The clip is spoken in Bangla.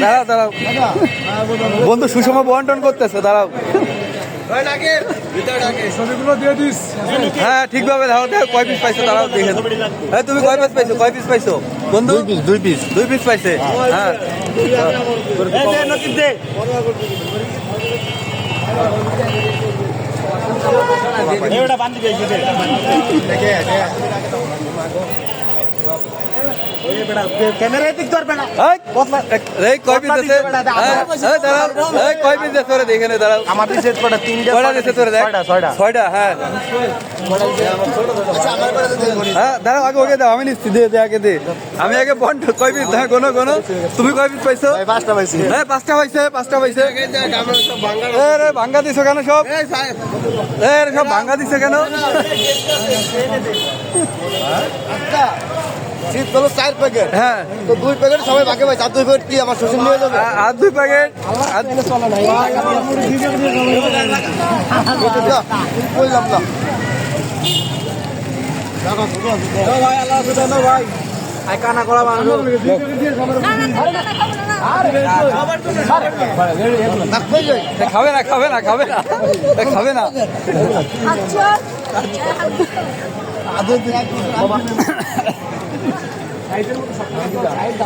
দাঁড়াও দাঁড়াও। বন্ধু সুষম বন্টন করতেছে দাঁড়াও। হ্যাঁ ঠিকভাবে দাও দেখো কয় পিস পাইছো দাঁড়াও দেখে হ্যাঁ তুমি কয় পিস পাইছো কয় পিস পাইছো? বন্ধু? দুই পিস দুই পিস পাইছে। হ্যাঁ। দেখে। দাঁড়াও হ্যাঁ হ্যাঁ আগে ওকে দাও আমি নিচ্ছি দে আগে দে আমি আগে বন্ড কয় পিস হ্যাঁ কোনো কোনো তুমি কয় পিস পাইছো পাঁচটা পাইছি হ্যাঁ পাঁচটা পাইছে পাঁচটা পাইছে রে ভাঙ্গা দিছো কেন সব সব ভাঙ্গা দিছো কেন শীত হলো চার প্যাকেট হ্যাঁ। তো দুই প্যাকেট সবাই ভাগে পাইছে। আর দুই প্যাকেট কি? আমার শ্বশুর নিয়ে যাবে। আর দুই প্যাকেট আর বললাম না এ, খাবে না খাবে না খাবে না। খাবে না। আচ্ছা। 还真不少 tunggu.